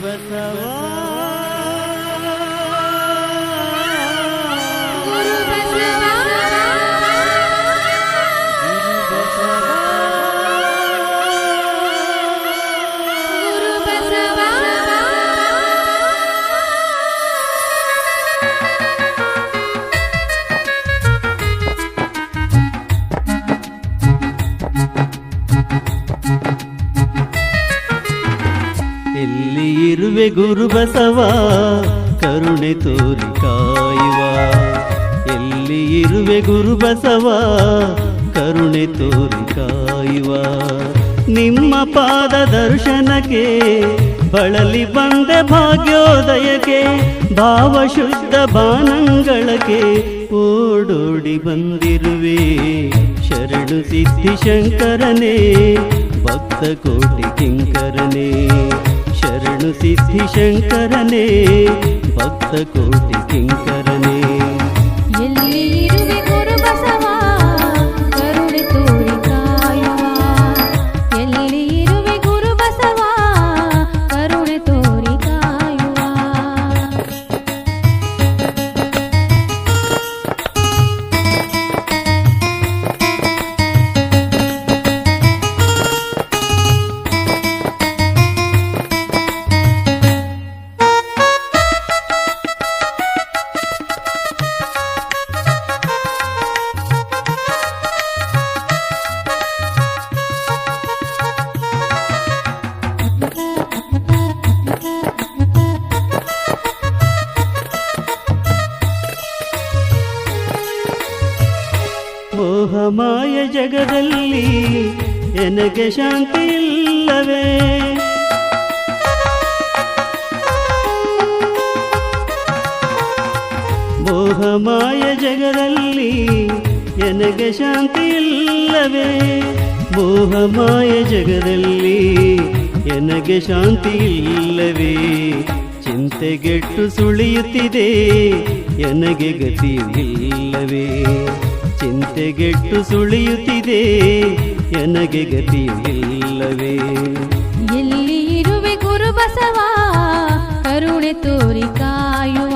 ಗುರು ಇರುವೆ ಗುರು ಬಸವ, ಕರುಣೆ ತೋರಿ ಕಾಯುವ. ಎಲ್ಲಿ ಇರುವೆ ಗುರು ಬಸವ, ಕರುಣೆ ತೋರಿ ಕಾಯುವ. ನಿಮ್ಮ ಪಾದ ದರ್ಶನಕ್ಕೆ, ಬಳಲಿ ಬಂದೆ ಭಾಗ್ಯೋದಯಕ್ಕೆ, ಭಾವ ಶುದ್ಧ ಬಾನಂಗಳಕ್ಕೆ ಓಡೋಡಿ ಬಂದಿರುವೆ. ಶರಣು ಸಿದ್ಧಿ ಶಂಕರನೇ ಭಕ್ತ ಕೋಟಿ ಕಿಂಕರನೇ. ಶರಣು ಸಿದ್ಧಿ ಶಂಕರನೇ ಭಕ್ತ ಕೋಟಿ ಕಿಂಕರನೇ ಮೋಹಮಾಯ ಜಗದಲ್ಲಿ ನನಗೆ ಶಾಂತಿ ಇಲ್ಲವೇ? ಮೋಹಮಾಯ ಜಗದಲ್ಲಿ ನನಗೆ ಶಾಂತಿ ಇಲ್ಲವೇ? ಮೋಹಮಾಯ ಜಗದಲ್ಲಿ ನನಗೆ ಶಾಂತಿ ಇಲ್ಲವೇ? ಚಿಂತೆಗೆಟ್ಟು ಸುಳಿಯುತ್ತಿದೆ, ಎನಗೆ ಗತಿಯಿಲ್ಲವೇ ಚಿಂತೆಗೆಟ್ಟು ಸುಳಿಯುತ್ತಿದೆ ನನಗೆ ಗತಿಯಿಲ್ಲವೇ ಎಲ್ಲಿ ಇರುವೆ ಗುರು ಬಸವ ಕರುಣೆ ತೋರಿ ಕಾಯುವ.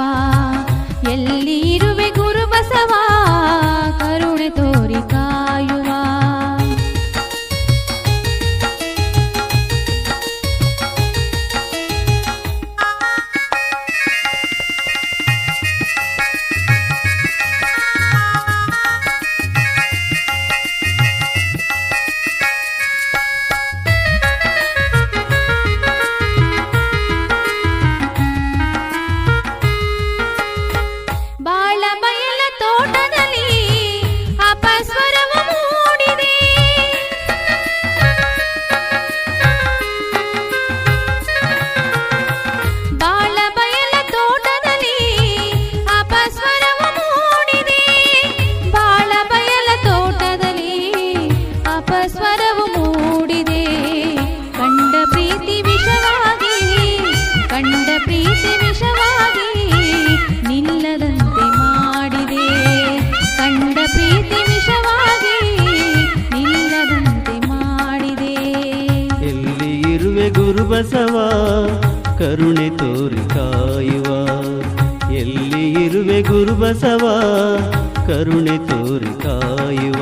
ಬಸವ ಕರುಣೆ ತೋರಿ ಕಾಯುವ. ಎಲ್ಲಿ ಇರುವೆ ಗುರು ಬಸವ ಕರುಣೆ ತೋರಿ ಕಾಯುವ.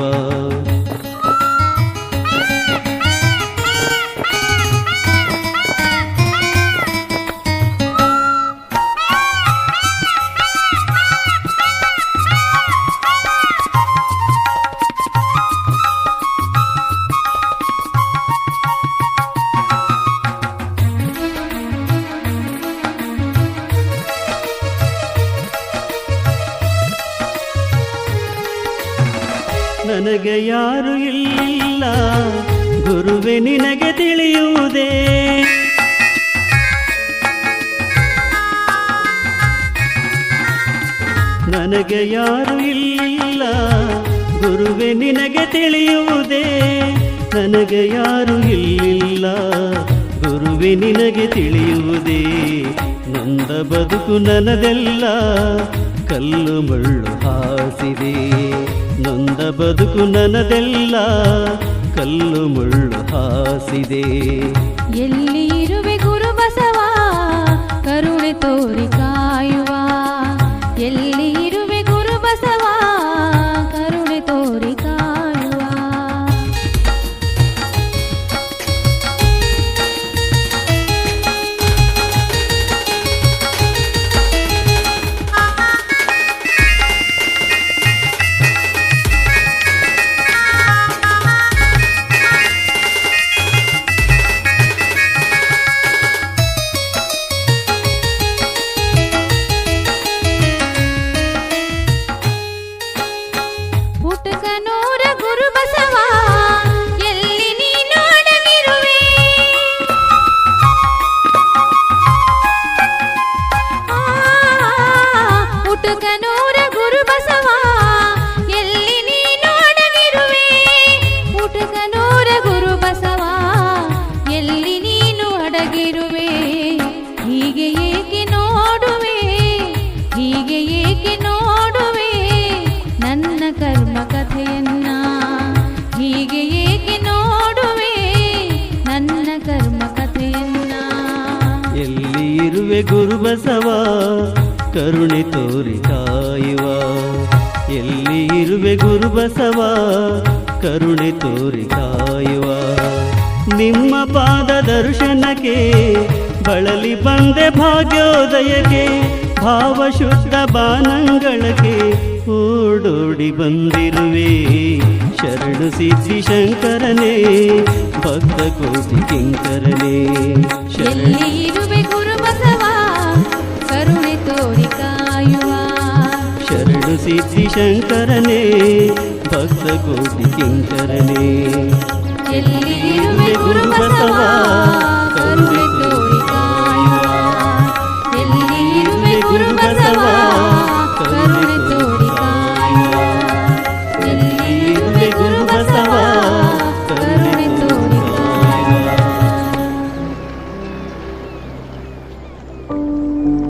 ನನಗೆ ಯಾರು ಇಲ್ಲ ಗುರುವೆ, ನಿನಗೆ ತಿಳಿಯುವುದೇ? ನನಗೆ ಯಾರು ಇಲ್ಲ. ಗುರುವೆ, ನಿನಗೆ ತಿಳಿಯುವುದೇ? ನನಗೆ ಯಾರು ಇಲ್ಲ ಗುರುವೆ, ನಿನಗೆ ತಿಳಿಯುವುದೇ? ನಂದ ಬದುಕು ನನದೆಲ್ಲ. ಕಲ್ಲು ಮುಳ್ಳು ಹಾಸಿದೆ. ನೊಂದ ಬದುಕು ನನದೆಲ್ಲ ಕಲ್ಲು ಮುಳ್ಳು ಹಾಸಿದೆ. ಎಲ್ಲಿ ಇರುವೆ ಗುರು ಬಸವ, ಕರುಣೆ ತೋರಿ ಹೀಗೆ ಏಕೆ ನೋಡುವೆ ನನ್ನ ಕರ್ಮ ಕಥೆಯನ್ನ ಎಲ್ಲಿ ಇರುವೆ ಗುರು ಬಸವ ಕರುಣೆ ತೋರಿ ಕಾಯುವ ಎಲ್ಲಿ ಇರುವೆ ಗುರು ಬಸವ ಕರುಣೆ ತೋರಿ ಕಾಯುವ ನಿಮ್ಮ ಪಾದ ದರ್ಶನಕ್ಕೆ, ಬಳಲಿ ಬಂದೆ ಭಾಗ್ಯೋದಯಕ್ಕೆ, ಭಾವಶುದ್ಧ ಬಾನಂಗಳಕ್ಕೆ, ಓಡೋಡಿ ಬಂದಿರುವೆ. ಶರಣು ಸಿದ್ಧಿ ಶಂಕರನೇ ಭಕ್ತ ಕೋಟಿ ಕಿಂಕರನೇ ಶರಣ ಎಲ್ಲಿ ಇರುವೆ ಗುರು ಬಸವ ಕರುಣೆ ತೋರಿ ಕಾಯುವ ಶರಣು ಸಿದ್ಧಿ ಶಂಕರನೇ ಭಕ್ತ ಕೋಟಿ ಕಿಂಕರನೇ ಎಲ್ಲಿ ಇರುವೆ ಗುರು ಬಸವ